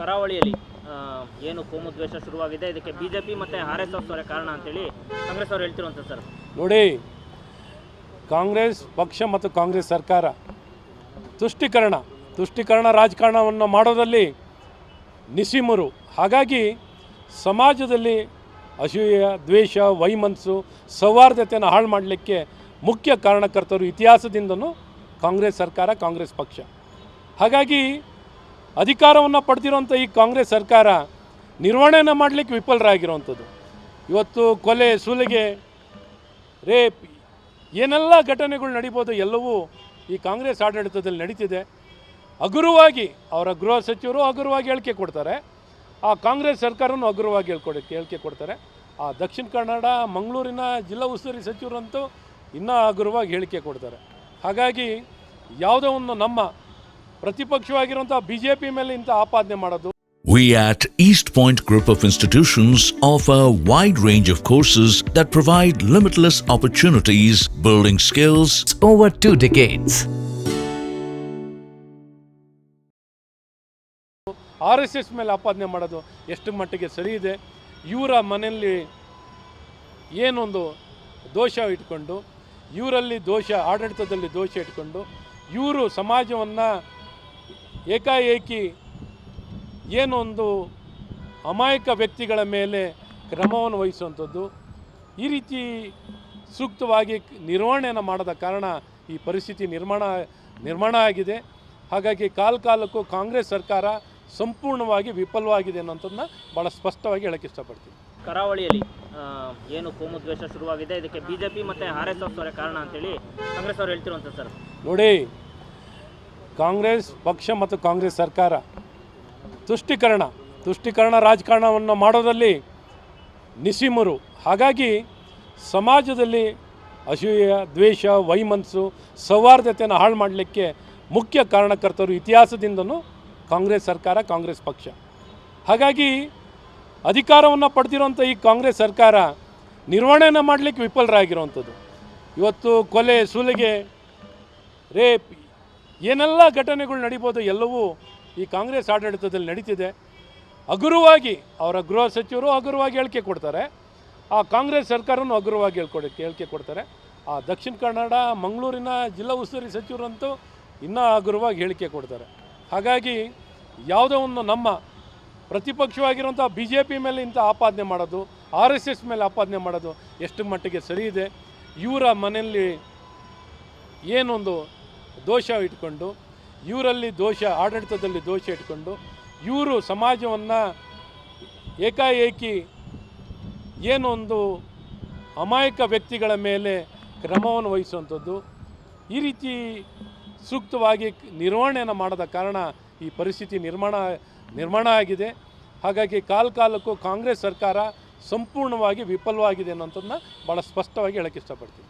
ಕರಾವಳಿಯಲ್ಲಿ ಏನು ಕೋಮು ದ್ವೇಷ ಶುರುವಾಗಿದೆ. ಇದಕ್ಕೆ ಬಿಜೆಪಿ ಮತ್ತೆ ಆರ್ ಎಸ್ ಎಸ್ ಕಾರಣ ಅಂತೇಳಿ ಕಾಂಗ್ರೆಸ್ ಅವರು ಹೇಳ್ತಿರುವಂಥ ಸರ್. ನೋಡಿ, ಕಾಂಗ್ರೆಸ್ ಪಕ್ಷ ಮತ್ತು ಕಾಂಗ್ರೆಸ್ ಸರ್ಕಾರ, ತುಷ್ಟೀಕರಣ ತುಷ್ಟೀಕರಣ ರಾಜಕಾರಣವನ್ನು ಮಾಡೋದಲ್ಲಿ ನಿಸಿಮರು ಹಾಗಾಗಿ ಸಮಾಜದಲ್ಲಿ ಅಸೂಯ, ದ್ವೇಷ, ವೈಮನಸ್ಸು, ಸೌಹಾರ್ದತೆಯನ್ನು ಹಾಳು ಮಾಡಲಿಕ್ಕೆ ಮುಖ್ಯ ಕಾರಣಕರ್ತರು ಇತಿಹಾಸದಿಂದನೂ ಕಾಂಗ್ರೆಸ್ ಸರ್ಕಾರ, ಕಾಂಗ್ರೆಸ್ ಪಕ್ಷ. ಹಾಗಾಗಿ ಅಧಿಕಾರವನ್ನು ಪಡೆದಿರುವಂಥ ಈ ಕಾಂಗ್ರೆಸ್ ಸರ್ಕಾರ ನಿರ್ವಹಣೆಯನ್ನು ಮಾಡಲಿಕ್ಕೆ ವಿಫಲರಾಗಿರುವಂಥದ್ದು. ಇವತ್ತು ಕೊಲೆ, ಸುಲಿಗೆ, ರೇಪ್ ಏನೆಲ್ಲ ಘಟನೆಗಳು ನಡೀಬೋದು ಎಲ್ಲವೂ ಈ ಕಾಂಗ್ರೆಸ್ ಆಡಳಿತದಲ್ಲಿ ನಡೀತಿದೆ. ಹಗುರವಾಗಿ ಅವರ ಗೃಹ ಸಚಿವರು ಹಗುರವಾಗಿ ಹೇಳಿಕೆ ಕೊಡ್ತಾರೆ. ಆ ಕಾಂಗ್ರೆಸ್ ಸರ್ಕಾರವೂ ಹಗುರವಾಗಿ ಹೇಳ್ಕೊಡಿ, ಹೇಳಿಕೆ ಕೊಡ್ತಾರೆ. ಆ ದಕ್ಷಿಣ ಕನ್ನಡ, ಮಂಗಳೂರಿನ ಜಿಲ್ಲಾ ಉಸ್ತುವಾರಿ ಸಚಿವರಂತೂ ಇನ್ನೂ ಹಗುರವಾಗಿ ಹೇಳಿಕೆ ಕೊಡ್ತಾರೆ. ಹಾಗಾಗಿ ಯಾವುದೋ ಒಂದು ನಮ್ಮ ಪ್ರತಿಪಕ್ಷವಾಗಿರುವಂಥ ಬಿಜೆಪಿ ಮೇಲೆ ಇಂಥ ಆಪಾದನೆ ಮಾಡೋದು We at East Point Group of Institutions offer a wide range of courses that provide limitless opportunities, building skills, over two decades. R S S ಮೇಲೆ ಆಪಾದನೆ ಮಾಡೋದು ಎಷ್ಟು ಮಟ್ಟಿಗೆ ಸರಿ ಇದೆ ಇವರ ಮನೆಯಲ್ಲಿ ಏನೊಂದು ದೋಷ ಇಟ್ಕೊಂಡು ಇವರಲ್ಲಿ ದೋಷ ಆಡಳಿತದಲ್ಲಿ ದೋಷ ಇಟ್ಕೊಂಡು ಇವರು ಸಮಾಜವನ್ನು ಏಕಾಏಕಿ ಏನೊಂದು ಅಮಾಯಕ ವ್ಯಕ್ತಿಗಳ ಮೇಲೆ ಕ್ರಮವನ್ನು ವಹಿಸುವಂಥದ್ದು ಈ ರೀತಿ ಸೂಕ್ತವಾಗಿ ನಿರ್ವಹಣೆಯನ್ನು ಮಾಡದ ಕಾರಣ ಈ ಪರಿಸ್ಥಿತಿ ನಿರ್ಮಾಣ ನಿರ್ಮಾಣ ಆಗಿದೆ. ಹಾಗಾಗಿ ಕಾಲ ಕಾಲಕ್ಕೂ ಕಾಂಗ್ರೆಸ್ ಸರ್ಕಾರ ಸಂಪೂರ್ಣವಾಗಿ ವಿಫಲವಾಗಿದೆ ಅನ್ನೋಂಥದ್ದನ್ನ ಭಾಳ ಸ್ಪಷ್ಟವಾಗಿ ಹೇಳಕ್ಕೆ ಇಷ್ಟಪಡ್ತೀನಿ. ಕರಾವಳಿಯಲ್ಲಿ ಏನು ಕೋಮು ದ್ವೇಷ ಶುರುವಾಗಿದೆ. ಇದಕ್ಕೆ ಬಿಜೆಪಿ ಮತ್ತು ಆರ್ ಎಸ್ ಎಸ್ ಅವರೇ ಕಾರಣ ಅಂತೇಳಿ ಕಾಂಗ್ರೆಸ್ ಅವರು ಹೇಳ್ತಿರುವಂಥದ್ದು ಸರ್. ನೋಡಿ ಕಾಂಗ್ರೆಸ್ ಪಕ್ಷ ಮತ್ತು ಕಾಂಗ್ರೆಸ್ ಸರ್ಕಾರ ತುಷ್ಟೀಕರಣ ತುಷ್ಟೀಕರಣ ರಾಜಕಾರಣವನ್ನು ಮಾಡೋದಲ್ಲಿ ನಿಸಿಮರು ಹಾಗಾಗಿ ಸಮಾಜದಲ್ಲಿ ಅಸೂಯ, ದ್ವೇಷ, ವೈಮನಸ್ಸು, ಸೌಹಾರ್ದತೆಯನ್ನು ಹಾಳು ಮಾಡಲಿಕ್ಕೆ ಮುಖ್ಯ ಕಾರಣಕರ್ತರು ಇತಿಹಾಸದಿಂದನೂ ಕಾಂಗ್ರೆಸ್ ಸರ್ಕಾರ, ಕಾಂಗ್ರೆಸ್ ಪಕ್ಷ. ಹಾಗಾಗಿ ಅಧಿಕಾರವನ್ನು ಪಡೆದಿರುವಂಥ ಈ ಕಾಂಗ್ರೆಸ್ ಸರ್ಕಾರ ನಿರ್ವಹಣೆಯನ್ನು ಮಾಡಲಿಕ್ಕೆ ವಿಫಲರಾಗಿರುವಂಥದ್ದು. ಇವತ್ತು ಕೊಲೆ, ಸುಲಿಗೆ, ರೇಪ್ ಏನೆಲ್ಲ ಘಟನೆಗಳು ನಡೀಬೋದು ಎಲ್ಲವೂ ಈ ಕಾಂಗ್ರೆಸ್ ಆಡಳಿತದಲ್ಲಿ ನಡೀತಿದೆ. ಹಗುರವಾಗಿ ಅವರ ಗೃಹ ಸಚಿವರು ಹಗುರವಾಗಿ ಹೇಳಿಕೆ ಕೊಡ್ತಾರೆ. ಆ ಕಾಂಗ್ರೆಸ್ ಸರ್ಕಾರನೂ ಹಗುರವಾಗಿ ಹೇಳ್ಕೊಡಿ, ಹೇಳಿಕೆ ಕೊಡ್ತಾರೆ. ಆ ದಕ್ಷಿಣ ಕನ್ನಡ, ಮಂಗಳೂರಿನ ಜಿಲ್ಲಾ ಉಸ್ತುವಾರಿ ಸಚಿವರಂತೂ ಇನ್ನೂ ಹಗುರವಾಗಿ ಹೇಳಿಕೆ ಕೊಡ್ತಾರೆ. ಹಾಗಾಗಿ ಯಾವುದೋ ಒಂದು ನಮ್ಮ ಪ್ರತಿಪಕ್ಷವಾಗಿರುವಂಥ ಬಿ ಜೆ ಪಿ ಮೇಲೆ ಇಂಥ ಆಪಾದನೆ ಮಾಡೋದು, ಆರ್ ಎಸ್ ಎಸ್ ಮೇಲೆ ಆಪಾದನೆ ಮಾಡೋದು ಎಷ್ಟು ಮಟ್ಟಿಗೆ ಸರಿ ಇದೆ? ಇವರ ಮನೆಯಲ್ಲಿ ಏನೊಂದು ದೋಷ ಇಟ್ಕೊಂಡು, ಇವರಲ್ಲಿ ದೋಷ, ಆಡಳಿತದಲ್ಲಿ ದೋಷ ಇಟ್ಕೊಂಡು, ಇವರು ಸಮಾಜವನ್ನು ಏಕಾಏಕಿ ಏನೊಂದು ಅಮಾಯಕ ವ್ಯಕ್ತಿಗಳ ಮೇಲೆ ಕ್ರಮವನ್ನು ವಹಿಸುವಂಥದ್ದು. ಈ ರೀತಿ ಸೂಕ್ತವಾಗಿ ನಿರ್ವಹಣೆಯನ್ನು ಮಾಡದ ಕಾರಣ ಈ ಪರಿಸ್ಥಿತಿ ನಿರ್ಮಾಣ ನಿರ್ಮಾಣ ಆಗಿದೆ. ಹಾಗಾಗಿ ಕಾಲ ಕಾಲಕ್ಕೂ ಕಾಂಗ್ರೆಸ್ ಸರ್ಕಾರ ಸಂಪೂರ್ಣವಾಗಿ ವಿಫಲವಾಗಿದೆ ಅನ್ನೋಂಥದ್ದನ್ನ ಭಾಳ ಸ್ಪಷ್ಟವಾಗಿ ಹೇಳಕ್ಕೆ ಇಷ್ಟಪಡ್ತೀನಿ.